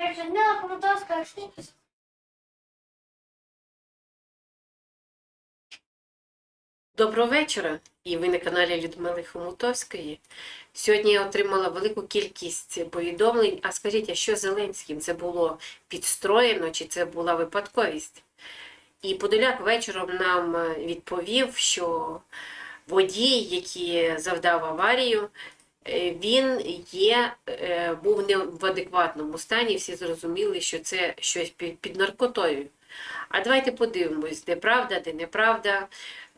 Людмила Комутовська. Доброго вечора! І ви на каналі Людмили Хомутовської. Сьогодні я отримала велику кількість повідомлень. А скажіть, а що Зеленським? Це було підстроєно чи це була випадковість? І Подоляк вечором нам е, відповів, що водій, який завдав аварію, він є, е, був не в адекватному стані. Всі зрозуміли, що це щось під під наркотою. А давайте подивимось, де правда, де неправда,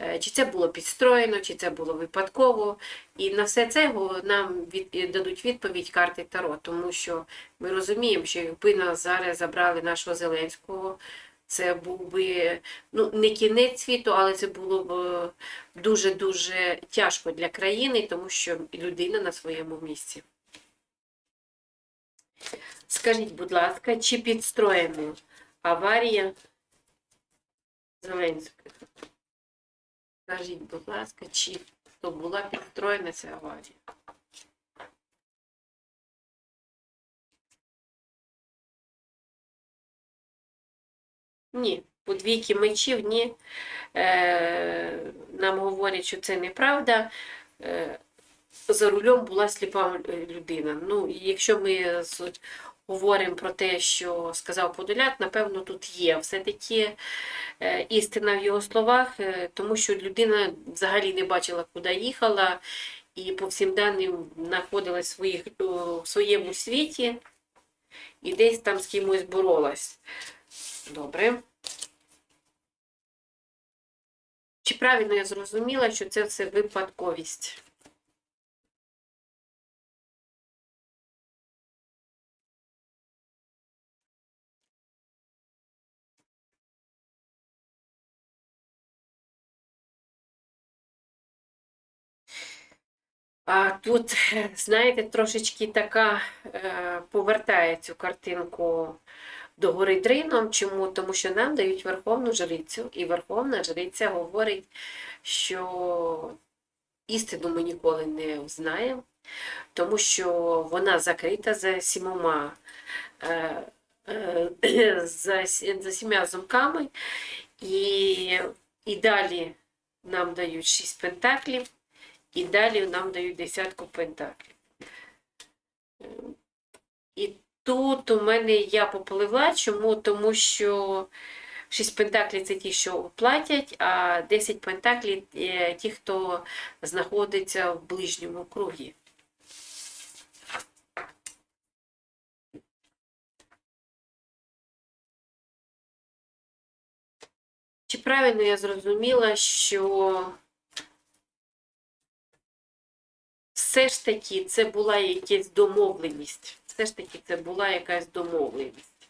е, чи це було підстроєно, чи це було випадково. І на все це нам від, дадуть відповідь карти Таро, тому що ми розуміємо, що якби нас зараз забрали нашого Зеленського, це був би ну, не кінець світу, але це було б е, дуже-дуже тяжко для країни, тому що людина на своєму місці. Скажіть, будь ласка, чи підстроєна аварія Зеленського? Скажіть, будь ласка, чи то була підстроєна ця аварія? Ні, по двійки мечів ні. Е, нам говорять, що це неправда. Е, за рулем була сліпа е, людина. Ну, якщо ми говоримо про те, що сказав Подоляк, напевно, тут є все-таки е, істина в його словах, е, тому що людина взагалі не бачила, куди їхала, і по всім даним знаходилась своїх, в своєму світі і десь там з кимось боролась. Добре. Чи правильно я зрозуміла, що це все випадковість? А тут, знаєте, трошечки така е, повертає цю картинку до гори дрином. Чому? Тому що нам дають верховну жрицю, і верховна жриця говорить, що істину ми ніколи не знаємо, тому що вона закрита за сімома. Е, е, за, за сім'я замками, і, і далі нам дають шість пентаклів, і далі нам дають десятку пентаклів. Тут у мене я попливла. Чому? Тому що 6 пентаклів це ті, що платять, а 10 пентаклів е, ті, хто знаходиться в ближньому кругі. Чи правильно я зрозуміла, що все ж таки це була якась домовленість? Все ж таки це була якась домовленість.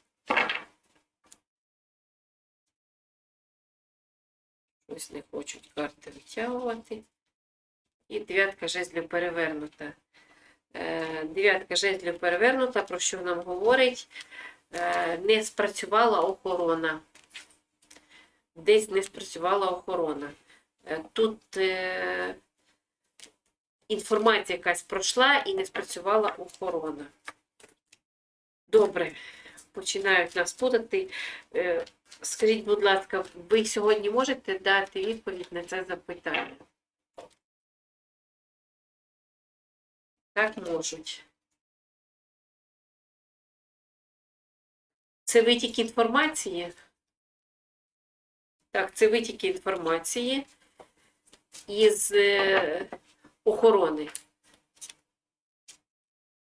Ось не хочуть карти витягувати. І дев'ятка жезлів перевернута. Е, Дев'ятка жезлів перевернута, про що нам говорить? Е, Не спрацювала охорона. Десь не спрацювала охорона. Е, Тут інформація якась пройшла і не спрацювала охорона. Добре, починають нас путати. Е, Скажіть, будь ласка, ви сьогодні можете дати відповідь на це запитання? Так можуть. Це витік інформації? Так, це витік інформації із е, охорони.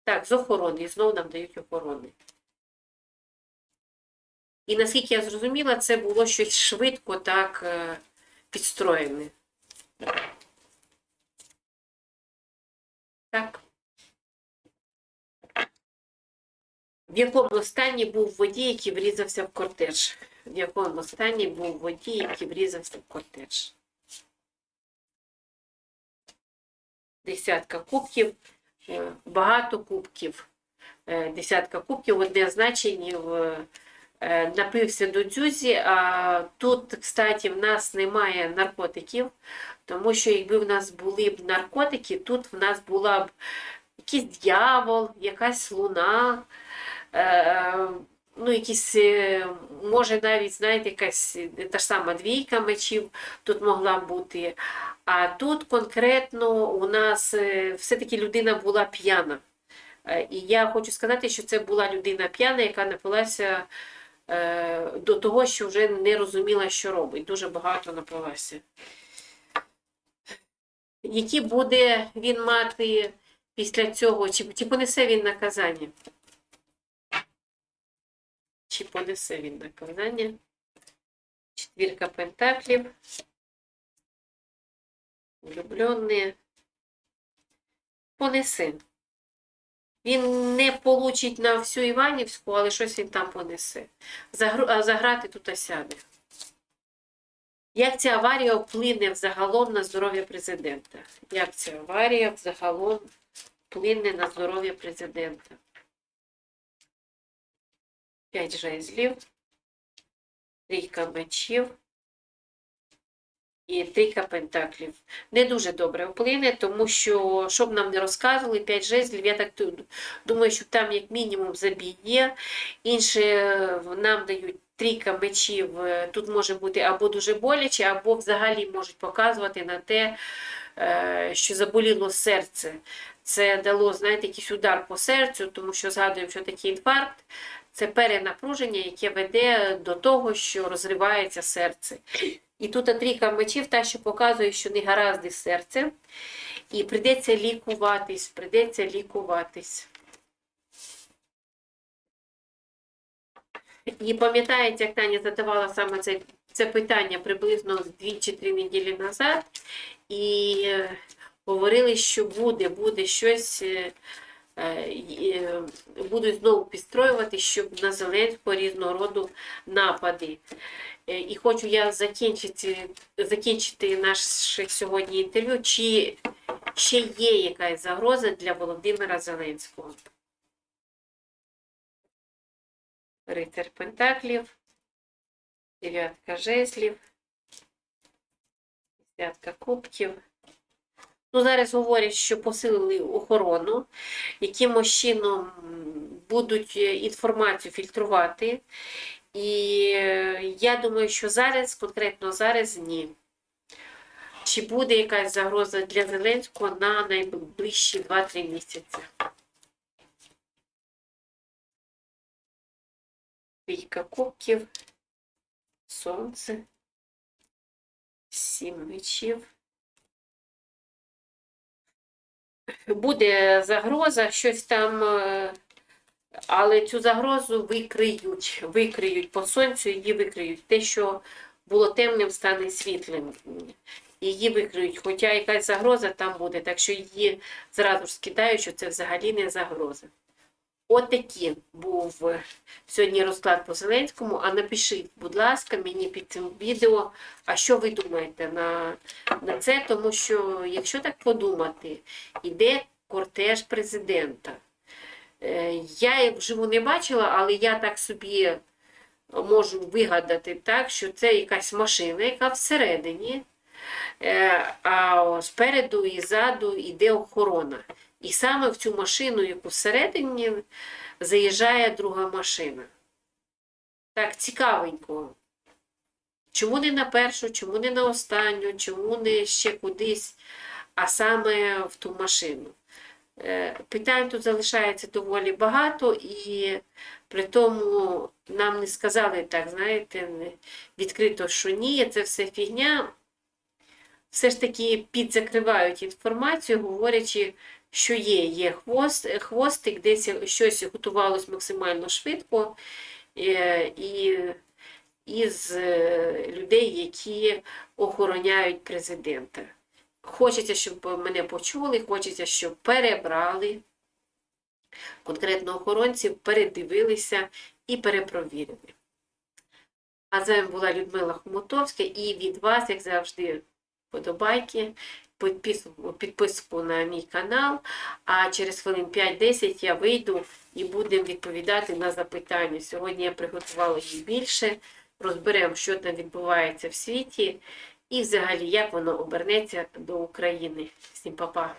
Так, з охорони. І знову нам дають охорони. І наскільки я зрозуміла, це було щось швидко так е, підстроєне. Так. В якому стані був водій, який врізався в кортеж? В якому стані був водій, який врізався в кортеж? Десятка кубків, багато кубків. Е, Десятка кубків, одне значення в е, напився до дзюзі. А тут, кстати, в нас немає наркотиків, тому що якби в нас були б наркотики, тут в нас була б якийсь дьявол, якась луна, е, ну, якісь, е, може навіть, знаєте, якась е, та ж сама двійка мечів тут могла бути. А тут конкретно у нас е, все-таки людина була п'яна. І я хочу сказати, що це була людина п'яна, яка напилася до того, що вже не розуміла, що робить. Дуже багато напилася. Які буде він мати після цього, чи, чи понесе він наказання? Чи понесе він наказання? Четвірка пентаклів. Влюбленные. Понесе. Він не получить на всю Іванівську, але щось він там понесе. А заграти тут сяде. Як ця аварія вплине взагалом на здоров'я президента? Як ця аварія взагалом вплине на здоров'я президента? П'ять жезлів, трійка мечів і трійка пентаклів. Не дуже добре вплине, тому що, щоб нам не розказували, п'ять жезлів, я так думаю, що там як мінімум забій є. Інше е, нам дають трійка мечів, е, тут може бути або дуже боляче, або взагалі можуть показувати на те, е, що заболіло серце. Це дало, знаєте, якийсь удар по серцю, тому що згадуємо, що такий інфаркт це перенапруження, яке веде до того, що розривається серце. І тут трійка мечів, та, що показує, що не гаразди з серцем, і прийдеться лікуватись, прийдеться лікуватись. І пам'ятаєте, як Таня задавала саме це, це питання приблизно дві чи три неділі назад, і е, говорили, що буде, буде щось, е, будуть знову підстроювати, щоб на Зеленського різного роду напади. Е, І хочу я закінчити, закінчити наше сьогодні інтерв'ю. Чи ще є якась загроза для Володимира Зеленського? Рицар Пентаклів, дев'ятка жезлів, десятка кубків. Ну, зараз говорять, що посилили охорону, якимось чином будуть е, інформацію фільтрувати. І е, я думаю, що зараз, конкретно зараз, ні. Чи буде якась загроза для Зеленського на найближчі 2-3 місяці? Трійка кубків, сонце, сім мечів. Буде загроза, щось там, е, але цю загрозу викриють, викриють по сонцю, її викриють. Те, що було темним, стане світлим. Її викриють, хоча якась загроза там буде, так що її зразу ж скидають, що це взагалі не загроза. От такий був е, сьогодні розклад по Зеленському. А напишіть, будь ласка, мені під цим відео, а що ви думаєте на, на це, тому що, якщо так подумати, іде кортеж президента. Е, Я вживу не бачила, але я так собі можу вигадати так, що це якась машина, яка всередині, е, а спереду і ззаду йде охорона. І саме в цю машину, яку всередині, заїжджає друга машина. Так, цікавенько. Чому не на першу, чому не на останню, чому не ще кудись, а саме в ту машину? Е, Питань тут залишається доволі багато, і при тому нам не сказали так, знаєте, відкрито, що ні, це все фігня. Все ж таки підзакривають інформацію, говорячи, що є, є хвост, хвостик, десь щось готувалось максимально швидко, е, і із е, людей, які охороняють президента. Хочеться, щоб мене почули, хочеться, щоб перебрали конкретно охоронців, передивилися і перепровірили. А з вами була Людмила Хомутовська і від вас, як завжди, подобайки, підписку на мій канал. А через хвилин 5-10 я вийду і будемо відповідати на запитання. Сьогодні я приготувала їх більше. Розберемо, що там відбувається в світі і взагалі, як воно обернеться до України. Всім па-па!